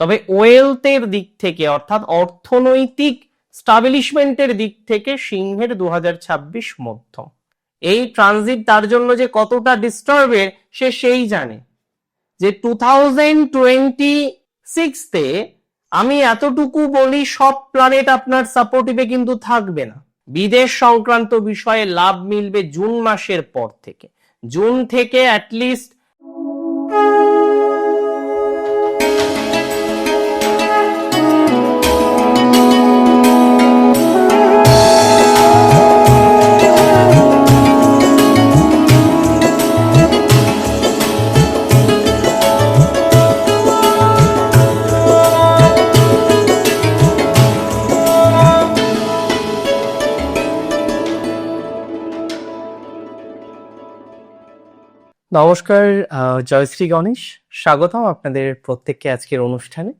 তবে ওয়েলথের দিক থেকে, অর্থাৎ অর্থনৈতিক স্টাবলিশমেন্টের দিক থেকে সিংহের দু মধ্যম। এই ট্রানজিট তার জন্য যে কতটা ডিস্টার্বের সে সেই জানে। যে টু থাউজেন্ড টোয়েন্টি সিক্সতে আমি এতটুকু বলি, সব প্ল্যানেট আপনার সাপোর্টিভে কিন্তু থাকবে না। বিদেশ সংক্রান্ত বিষয়ে লাভ মিলবে জুন মাসের পর থেকে। জুন থেকে অ্যাটলিস্ট নমস্কার জয়শ্রী গণেশ। স্বাগতম আপনাদের প্রত্যেককে আজকের অনুষ্ঠানে।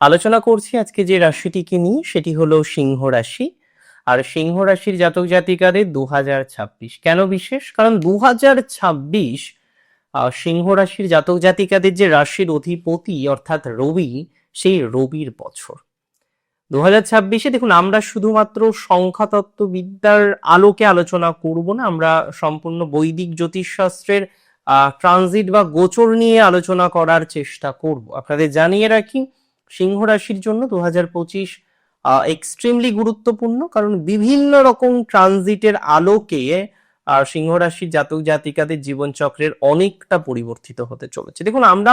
আলোচনা করছি আজকে যে রাশিটিকে নিয়ে, সেটি হলো সিংহ রাশি। আর সিংহ রাশির জাতক জাতিকাদের দু ছাব্বিশ। কেন বিশেষ? কারণ দু হাজার ছাব্বিশ সিংহ রাশির জাতক জাতিকাদের যে রাশির অধিপতি, অর্থাৎ রবি, সেই রবির বছর। দু হাজার ছাব্বিশে দেখুন, আমরা শুধুমাত্র সংখ্যাতত্ত্ববিদ্যার আলোকে আলোচনা করব না, আমরা সম্পূর্ণ বৈদিক জ্যোতিষশাস্ত্রের ট্রানজিট বা গোচর নিয়ে আলোচনা করার চেষ্টা করব। আপনাদের জানিয়ে রাখি সিংহ রাশির জন্য দু হাজার পঁচিশ এক্সট্রিমলি গুরুত্বপূর্ণ কারণ বিভিন্ন রকম ট্রানজিটের আলোকে আহ, সিংহ রাশির জাতক জাতিকাদের জীবনচক্রের অনেকটা পরিবর্তিত হতে চলেছে। দেখুন আমরা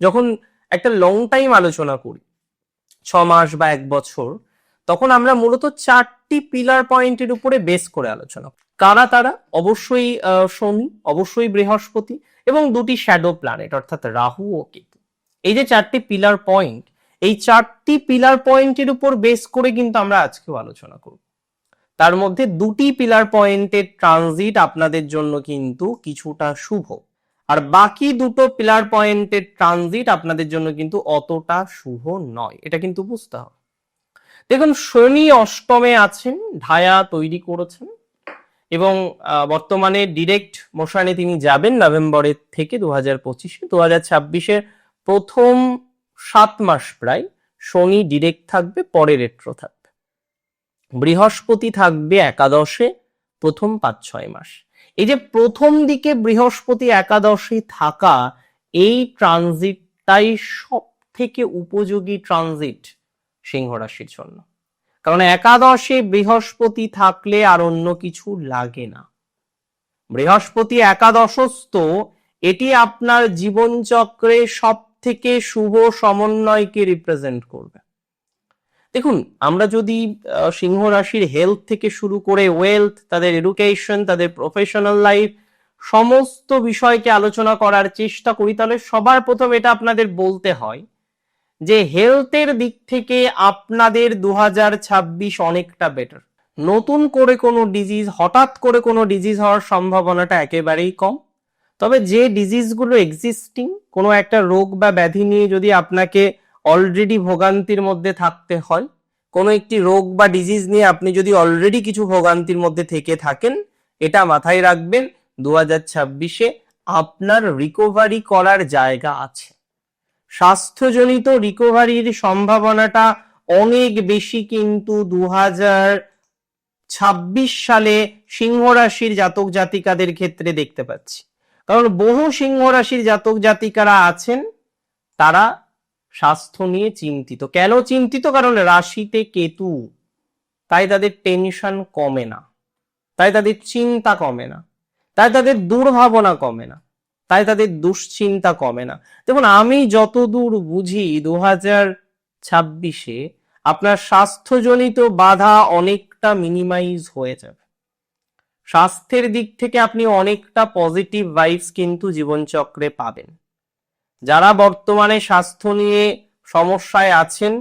যখন একটা লং টাইম আলোচনা করি ছ মাস বা এক বছর তখন আমরা মূলত চারটি পিলার পয়েন্টের উপরে বেস করে আলোচনা কারা। তারা? অবশ্যই শনি, অবশ্যই বৃহস্পতি এবং দুটি শ্যাডো প্ল্যানেট অর্থাৎ রাহু ও কেতু। এই যে চারটি পিলার পয়েন্ট এই চারটি পিলার পয়েন্টের উপর বেস করে কিন্তু আমরা আজকেও আলোচনা করব। তার মধ্যে দুটি পিলার পয়েন্টের ট্রানজিট আপনাদের জন্য কিন্তু কিছুটা শুভ। আর বাকি দুটো পিলার পয়েন্টের ট্রানজিট আপনাদের জন্য কিন্তু অতটা শুভ নয়। এটা কিন্তু বুঝতে হবে। দেখুন, শনি অষ্টমে আছেন ঢায়া তৈরি করেছেন এবং বর্তমানে ডিরেক্ট মোশনে তিনি যাবেন নভেম্বরের থেকে দু হাজার পঁচিশে। দু হাজার ছাব্বিশের প্রথম সাত মাস প্রায় শনি ডিরেক্ট থাকবে, পরে রেট্রো থাকবে। বৃহস্পতি থাকবে একাদশে, প্রথম পাঁচ ছয় মাস। এই যে প্রথম দিকে বৃহস্পতি একাদশে থাকা, এই ট্রানজিটটাই সব থেকে উপযোগী ট্রানজিট সিংহ রাশির জন্য। কারণ একাদশে বৃহস্পতি থাকলে আর অন্য কিছু লাগে না। বৃহস্পতি একাদশস্থ, এটি আপনার জীবনচক্রে সব থেকে শুভ সমন্বয়কে রিপ্রেজেন্ট করবে। দেখুন, আমরা যদি সিংহ রাশির হেলথ থেকে শুরু করে ওয়েলথ তাদের এডুকেশন তাদের প্রফেশনাল লাইফ সমস্ত বিষয়কে আলোচনা করার চেষ্টা করি, তাহলে সবার প্রথম এটা আপনাদের বলতে হয় যে হেলথের দিক থেকে আপনাদের দু হাজার ছাব্বিশ অনেকটা বেটার নতুন করে কোনো ডিজিজ হঠাৎ করে কোনো ডিজিজ হওয়ার সম্ভাবনাটা একেবারেই কম। তবে যে ডিজিজগুলো এক্সিস্টিং কোনো একটা রোগ বা ব্যাধি নিয়ে যদি আপনাকে অলরেডি ভোগান্তির মধ্যে থাকতে হয়, কোনো একটি রোগ বা ডিজিজ নিয়ে আপনি যদি অলরেডি কিছু ভোগান্তির মধ্যে থেকে থাকেন, এটা মাথায় রাখবেন দু হাজার ছাব্বিশে আপনার রিকভারি করার জায়গা আছে। স্বাস্থ্যজনিত রিকভারির সম্ভাবনাটা অনেক বেশি কিন্তু দু ছাব্বিশ সালে সিংহ রাশির জাতক জাতিকাদের ক্ষেত্রে দেখতে পাচ্ছি। কারণ বহু সিংহ রাশির জাতক জাতিকারা আছেন, তারা স্বাস্থ্য নিয়ে চিন্তিত। কেন চিন্তিত? কারণ রাশিতে কেতু, তাই তাদের টেনশন কমে না, তাই তাদের চিন্তা কমে না, তাই তাদের দুর্ভাবনা কমে না। তাই তাদের দুশ্চিন্তা কমে না। দেখুন, আমি যতদূর বুঝি দু হাজার ছাব্বিশে আপনার স্বাস্থ্যজনিত বাধা অনেকটা মিনিমাইজ হয়ে যাবে। স্বাস্থ্যের দিক থেকে আপনি অনেকটা পজিটিভ ভাইবস কিন্তু জীবনচক্রে পাবেন। যারা বর্তমানে স্বাস্থ্য নিয়ে সমস্যায় আছেন,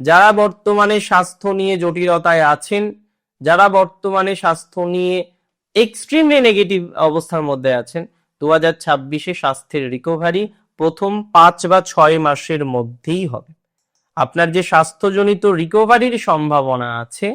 যারা বর্তমানে স্বাস্থ্য নিয়ে জটিলতায় আছেন, যারা বর্তমানে স্বাস্থ্য নিয়ে এক্সট্রিমলি নেগেটিভ অবস্থার মধ্যে আছেন দু হাজার ছাব্বিশে স্বাস্থ্যের রিকভারি প্রথম পাঁচ বা ছয় মাসের মধ্যেই হবে। আপনার যে স্বাস্থ্যজনিত রিকভারির সম্ভাবনা আছে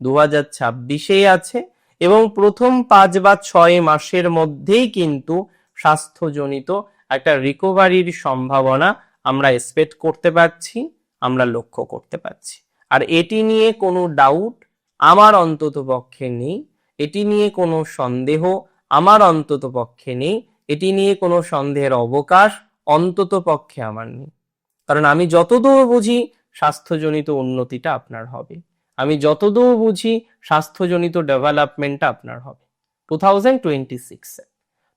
দু হাজার ছাব্বিশেই আছে এবং প্রথম পাঁচ বা ছয় মাসের মধ্যেই কিন্তু স্বাস্থ্যজনিত একটা রিকভারির সম্ভাবনা আমরা এক্সপেক্ট করতে পারছি, আমরা লক্ষ্য করতে পারছি। আর এটি নিয়ে কোনো ডাউট আমার অন্তত পক্ষে নেই, এটি নিয়ে কোনো সন্দেহ আমার অন্তত পক্ষে নেই। এটি নিয়ে কোনো সন্দেহের অবকাশ অন্তত পক্ষে আমার নেই। কারণ আমি যতদূর বুঝি স্বাস্থ্যজনিত উন্নতিটা আপনার হবে। আমি যতদূর বুঝি স্বাস্থ্যজনিত ডেভেলপমেন্টটা আপনার হবে। টু থাউজেন্ড টোয়েন্টি সিক্সে।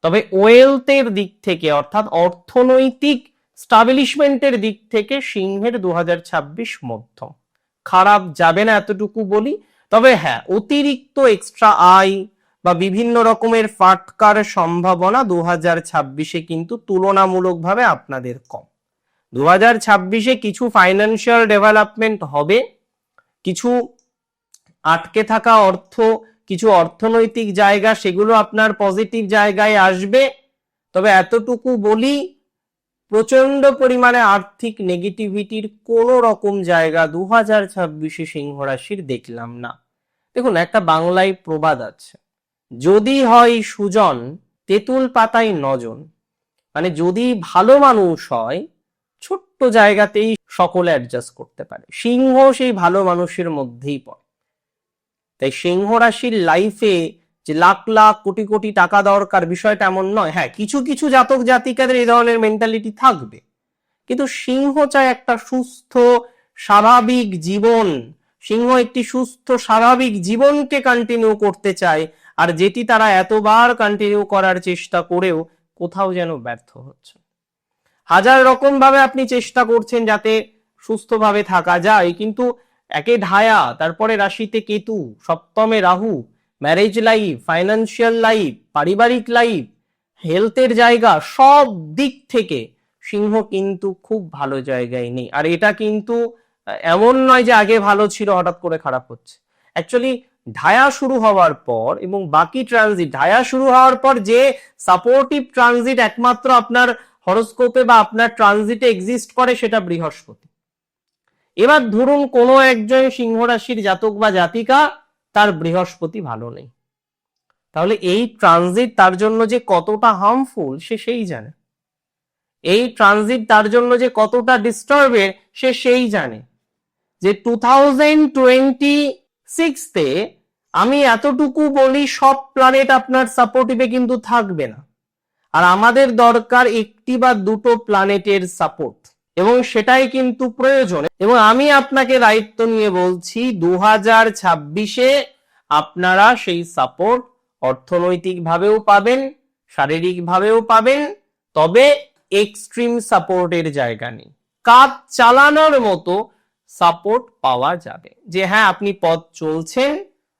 তবে ওয়েলথের দিক থেকে অর্থাৎ অর্থনৈতিক স্টাবলিশমেন্টের দিক থেকে সিংহের দু ছাব্বিশ মধ্যম। খারাপ যাবে না এতটুকু বলি। তবে হ্যাঁ অতিরিক্ত এক্সট্রা আয় বা বিভিন্ন রকমের ফাটকার সম্ভাবনা দু হাজার ছাব্বিশে কিন্তু তুলনামূলকভাবে আপনাদের কম। দু হাজার ছাব্বিশে কিছু ফাইন্যান্সিয়াল ডেভেলপমেন্ট হবে, কিছু আটকে থাকা অর্থ, কিছু অর্থনৈতিক জায়গা, সেগুলো আপনার পজিটিভ জায়গায় আসবে। তবে এতটুকু বলি প্রচণ্ড পরিমাণে আর্থিক নেগেটিভিটির কোনো রকম জায়গা দু হাজার ছাব্বিশে সিংহ রাশির দেখলাম না। দেখুন, একটা বাংলায় প্রবাদ আছে। যদি হয় সুজন, তেঁতুল পাতায় নজন। মানে যদি ভালো মানুষ হয়, ছোট্ট জায়গাতেই সকলে অ্যাডজাস্ট করতে পারে। সিংহ সেই ভালো মানুষের মধ্যেই পড়ে। তাই সিংহ রাশির লাইফে যে লাখ লাখ কোটি কোটি টাকা দরকার বিষয়টা এমন নয়। হ্যাঁ কিছু কিছু জাতক জাতিকাদের এই ধরনের মেন্টালিটি থাকবে। কিন্তু সিংহ চায় একটা সুস্থ, স্বাভাবিক জীবন। সিংহ একটি সুস্থ, স্বাভাবিক জীবনকে কন্টিনিউ করতে চায়। আর যেটি তারা এতবার কন্টিনিউ করার চেষ্টা করেও কোথাও যেন ব্যর্থ হচ্ছে। হাজার রকম ভাবে আপনি চেষ্টা করছেন যাতে সুস্থভাবে থাকা যায়, কিন্তু একে ঢায়া, তারপরে রাশিতে কেতু, সপ্তমে Rahu marriage life financial life পারিবারিক লাইফ হেলথের জায়গা, সব দিক থেকে সিংহ কিন্তু খুব ভালো জায়গায় নেই। আর এটা কিন্তু এমন নয় যে আগে ভালো ছিল, হঠাৎ করে খারাপ হচ্ছে। অ্যাকচুয়ালি ঢায়া শুরু হওয়ার পর এবং বাকি ট্রানজিট ঢায়া শুরু হওয়ার পর যে সাপোর্টিভ ট্রানজিট একমাত্র আপনার হরস্কোপে বা আপনার ট্রানজিটে এক্সিস্ট করে সেটা বৃহস্পতি। এবার ধরুন কোনো একজন সিংহ রাশির জাতক বা জাতিকা তার বৃহস্পতি ভালো নেই। তাহলে এই ট্রানজিট তার জন্য যে কতটা হার্মফুল সে সেই জানে। এই ট্রানজিট তার জন্য যে কতটা ডিস্টার্বের সে সেই জানে। যে টু থাউজেন্ড টোয়েন্টি সিক্সতে আমি এতটুকু বলি সব প্ল্যানেট আপনার সাপোর্টিভে কিন্তু থাকবে না। আর আমাদের দরকার একটি বা দুটো প্ল্যানেটের সাপোর্ট এবং সেটাই কিন্তু প্রয়োজন। এবং আমি আপনাকে দায়িত্ব নিয়ে বলছি দু হাজার আপনারা সেই সাপোর্ট অর্থনৈতিকভাবেও পাবেন, শারীরিকভাবেও পাবেন, তবে এক্সট্রিম সাপোর্টের জায়গা নেই। কাজ চালানোর মতো সাপোর্ট পাওয়া যাবে। যে হ্যাঁ আপনি পথ চলছেন,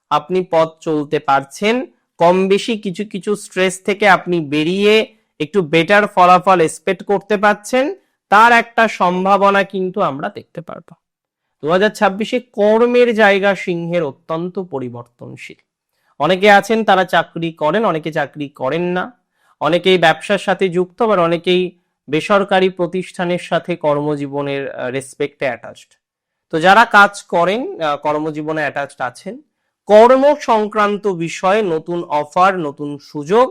আপনি পথ চলতে পারছেন কম বেশি কিছু কিছু স্ট্রেস থেকে আপনি বেরিয়ে একটু বেটার ফলাফল এক্সপেক্ট করতে পারছেন, তার একটা সম্ভাবনা কিন্তু আমরা দেখতে পারব। দু হাজার ছাব্বিশে কর্মের জায়গা সিংহের অত্যন্ত পরিবর্তনশীল। অনেকে আছেন, তারা চাকরি করেন, অনেকে চাকরি করেন না। অনেকেই ব্যবসার সাথে যুক্ত, আবার অনেকেই বেসরকারি প্রতিষ্ঠানের সাথে কর্মজীবনের রেসপেক্টে অ্যাটাচড তো যারা কাজ করেন কর্মজীবনে অ্যাটাচড আছেন, কর্ম সংক্রান্ত বিষয়ে নতুন অফার নতুন সুযোগ,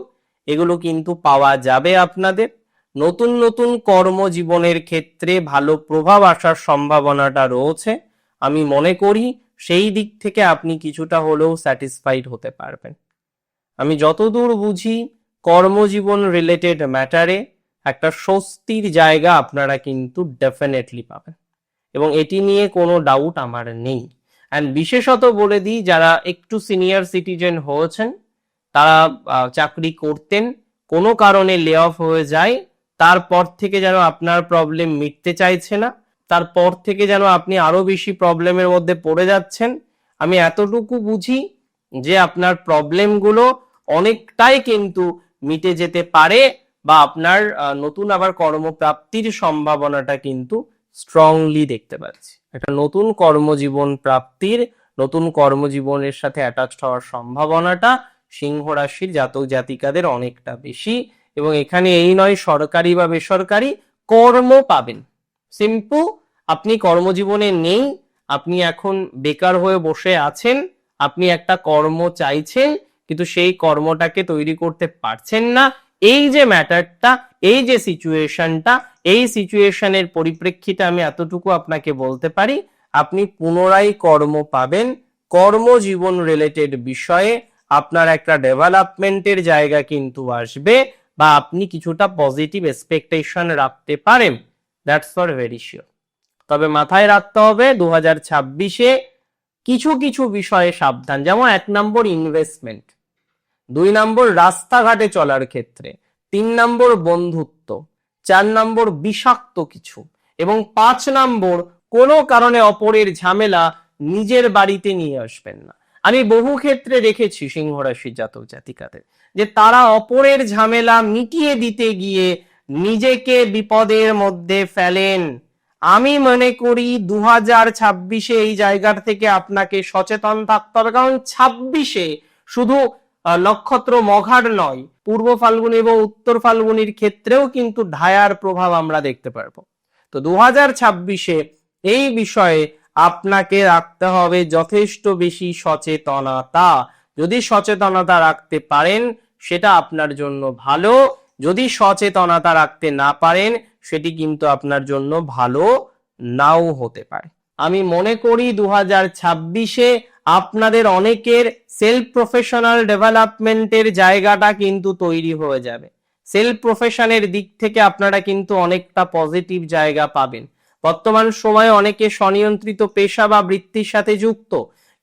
এগুলো কিন্তু পাওয়া যাবে আপনাদের। নতুন নতুন কর্মজীবনের ক্ষেত্রে ভালো প্রভাব আসার সম্ভাবনাটা রয়েছে। আমি মনে করি সেই দিক থেকে আপনি কিছুটা হলেও স্যাটিসফাইড হতে পারবেন। আমি যতদূর বুঝি, কর্মজীবন রিলেটেড ম্যাটারে একটা স্বস্তির জায়গা আপনারা কিন্তু ডেফিনেটলি পাবেন। এবং এটি নিয়ে কোনো ডাউট আমার নেই। অ্যান্ড বিশেষত বলে দিই, যারা একটু সিনিয়র সিটিজেন হয়েছেন, তারা চাকরি করতেন, কোনো কারণে লে অফ হয়ে যায়, তারপর থেকে যেন আপনার প্রবলেম মিটতে চাইছে না, তারপর থেকে যেন আপনি আরও বেশি প্রবলেমের মধ্যে পড়ে যাচ্ছেন। আমি এতটুকু বুঝি যে আপনার প্রবলেমগুলো অনেকটাই কিন্তু মিটে যেতে পারে বা আপনার নতুন আবার কর্মপ্রাপ্তির সম্ভাবনাটা কিন্তু স্ট্রংলি দেখতে পাচ্ছি। একটা নতুন কর্মজীবন প্রাপ্তির, নতুন কর্মজীবনের সাথে অ্যাটাচড হওয়ার সম্ভাবনাটা সিংহ রাশির জাতক জাতিকাদের অনেকটা বেশি এবং এখানে এই নয় সরকারি বা বেসরকারি, কর্ম পাবেন। সিম্পল আপনি কর্মজীবনে নেই, আপনি এখন বেকার হয়ে বসে আছেন, আপনি একটা কর্ম চাইছেন, কিন্তু সেই কর্মটাকে তৈরি করতে পারছেন না। এই যে ম্যাটারটা এই যে সিচুয়েশনটা এই সিচুয়েশনের পরিপ্রেক্ষিতে আমি এতটুকু আপনাকে বলতে পারি, আপনি পুনরায় কর্ম পাবেন। কর্মজীবন রিলেটেড বিষয়ে আপনার একটা ডেভেলপমেন্টের জায়গা কিন্তু আসবে বা আপনি কিছুটা পজিটিভ এক্সপেকটেশন রাখতে পারেন। দ্যাটস ফর ভেরি শিওর তবে মাথায় রাখতে হবে দু হাজার ছাব্বিশে কিছু কিছু বিষয়ে সাবধান। যেমন এক নম্বর ইনভেস্টমেন্ট দুই নম্বর রাস্তাঘাটে চলার ক্ষেত্রে, তিন নম্বর বন্ধুত্ব চার নম্বর বিষাক্ত কিছু এবং পাঁচ নম্বর কোনো কারণে অপরের ঝামেলা নিজের বাড়িতে নিয়ে আসবেন না। আমি বহু ক্ষেত্রে দেখেছি সিংহ রাশির জাতক জাতিকাদের যে তারা অপরের ঝামেলা মিটিয়ে দিতে গিয়ে নিজেকে বিপদের মধ্যে ফেলেন। আমি মনে করি দু হাজার ছাব্বিশে এই জায়গার থেকে আপনাকে সচেতন থাকতে হবে, কারণ ছাব্বিশে শুধু নক্ষত্র মঘার নয়, পূর্ব ফাল্গুনি এবং উত্তর ফাল্গুনির ক্ষেত্রেও কিন্তু ঢায়ার প্রভাব আমরা দেখতে পারব। তো দু হাজার ছাব্বিশে এই বিষয়ে আপনাকে রাখতে হবে যথেষ্ট বেশি সচেতনতা। যদি সচেতনতা রাখতে পারেন, সেটা আপনার জন্য ভালো। যদি সচেতনতা রাখতে না পারেন, সেটি কিন্তু আপনার জন্য ভালো নাও হতে পারে। আমি মনে করি দু হাজার ছাব্বিশে আপনাদের অনেকের সেলফ প্রফেশনাল ডেভেলপমেন্টের জায়গাটা কিন্তু তৈরি হয়ে যাবে। সেলফ প্রফেশনের দিক থেকে আপনারা কিন্তু অনেকটা পজিটিভ জায়গা পাবেন। বর্তমান সময়ে অনেকে স্বনিয়ন্ত্রিত পেশা বা বৃত্তির সাথে যুক্ত।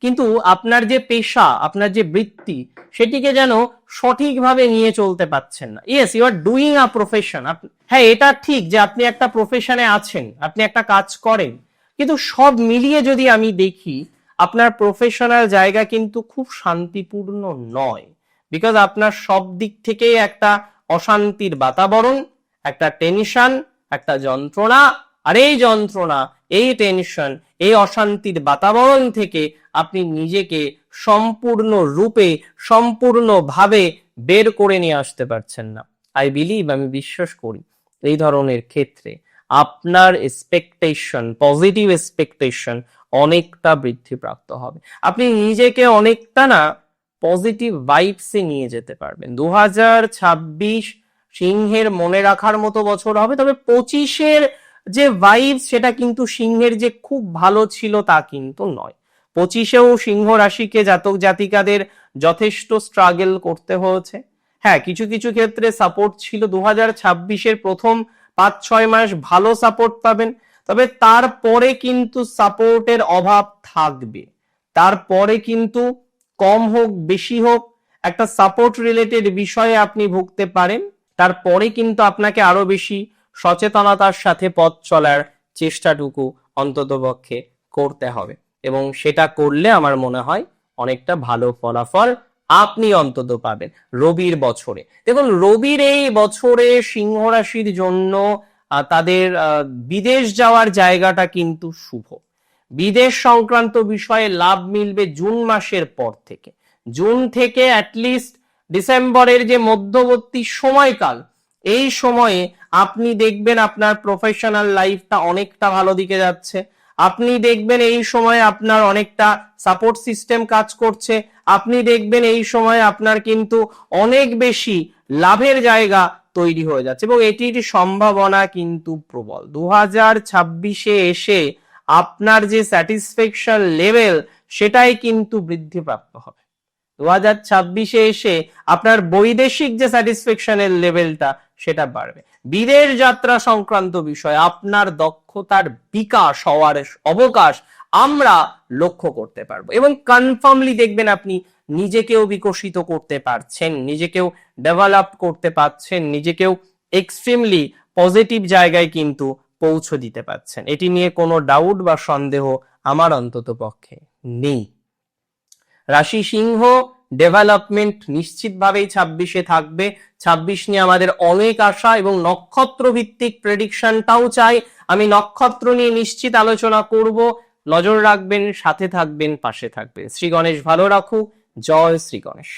কিন্তু আপনার যে পেশা, আপনার যে বৃত্তি, সেটিকে যেন সঠিকভাবে নিয়ে চলতে পারছেন না। Yes you are doing a profession হ্যাঁ এটা ঠিক যে আপনি একটা প্রফেশনে আছেন, আপনি একটা কাজ করেন। কিন্তু সব মিলিয়ে যদি আমি দেখি, আপনার প্রফেশনাল জায়গা কিন্তু খুব শান্তিপূর্ণ নয়। বিকজ আপনার সব দিক থেকেই একটা অশান্তির বাতাবরণ, একটা টেনশন একটা যন্ত্রণা, আর এই যন্ত্রণা, এই টেনশন এই অশান্তির বাতাবরণ থেকে আপনি নিজেকে সম্পূর্ণ রূপে, সম্পূর্ণভাবে বের করে নিয়ে আসতে পারছেন না। আই বিলিভ আমি বিশ্বাস করি, এই ধরনের ক্ষেত্রে। আপনার এক্সপেকটেশন পজিটিভ এক্সপেকটেশন অনেকটা বৃদ্ধিপ্রাপ্ত হবে। আপনি নিজেকে অনেকটা না পজিটিভ ভাইবসে নিয়ে যেতে পারবেন। দু হাজার ছাব্বিশ সিংহের মনে রাখার মতো বছর হবে, তবে পঁচিশের যে ভাইব সেটা কিন্তু সিংহের যে খুব ভালো ছিল তা কিন্তু নয়। পঁচিশেও সিংহ রাশিকে জাতক জাতিকাদের যথেষ্ট স্ট্রাগল করতে হয়েছে। হ্যাঁ কিছু কিছু ক্ষেত্রে সাপোর্ট ছিল। দু হাজার প্রথম পাঁচ ছয় মাস ভালো সাপোর্ট পাবেন, তবে তারপরে কিন্তু সাপোর্টের অভাব থাকবে। তারপরে কিন্তু কম হোক, বেশি হোক, একটা সাপোর্ট রিলেটেড বিষয়ে আপনি ভুগতে পারেন। তারপরে কিন্তু আপনাকে আরও বেশি সচেতনতার সাথে পথ চলার চেষ্টাটুকু অন্ততপক্ষে করতে হবে। এবং সেটা করলে আমার মনে হয় অনেকটা ভালো ফলাফল আপনি অন্তত পাবেন রবির বছরে। দেখুন, রবির এই বছরে সিংহ রাশির জন্য তাদের বিদেশ যাওয়ার জায়গাটা কিন্তু শুভ। বিদেশ সংক্রান্ত বিষয়ে লাভ মিলবে জুন মাসের পর থেকে। জুন থেকে অ্যাটলিস্ট ডিসেম্বরের যে মধ্যবর্তী সময়কাল, এই সময়ে আপনি দেখবেন আপনার প্রফেশনাল লাইফটা অনেকটা ভালো দিকে যাচ্ছে। আপনি দেখবেন এই সময় আপনার অনেকটা সাপোর্ট সিস্টেম কাজ করছে। আপনি দেখবেন এই সময় আপনার কিন্তু অনেক বেশি লাভের জায়গা তৈরি হয়ে যাচ্ছে এবং এটির সম্ভাবনা কিন্তু প্রবল। দু হাজার ছাব্বিশে এসে আপনার যে স্যাটিসফ্যাকশন লেভেল সেটাই কিন্তু বৃদ্ধিপ্রাপ্ত হবে। দু হাজার ছাব্বিশে এসে আপনার বৈদেশিক যে স্যাটিসফ্যাকশনের লেভেলটা সেটা বাড়বে। বিদেশ যাত্রা সংক্রান্ত বিষয় আপনার দক্ষতার বিকাশ হওয়ার অবকাশ আমরা লক্ষ্য করতে পারব এবং কনফার্মলি দেখবেন আপনি নিজেকেও বিকশিত করতে পারছেন, নিজেকেও ডেভেলপ করতে পারছেন, নিজেকেও এক্সট্রিমলি পজিটিভ জায়গায় কিন্তু পৌঁছে দিতে পারছেন। এটি নিয়ে কোনো ডাউট বা সন্দেহ আমার অন্তত পক্ষে নেই। রাশি সিংহ ডেভেলপমেন্ট নিশ্চিতভাবেই ছাব্বিশে থাকবে। ছাব্বিশ নিয়ে আমাদের অনেক আশা এবং নক্ষত্র ভিত্তিক প্রেডিকশনটাও চাই। আমি নক্ষত্র নিয়ে নিশ্চিত আলোচনা করব। নজর রাখবেন, সাথে থাকবেন, পাশে থাকবেন। শ্রী গণেশ ভালো রাখুক। জয় শ্রী গণেশ।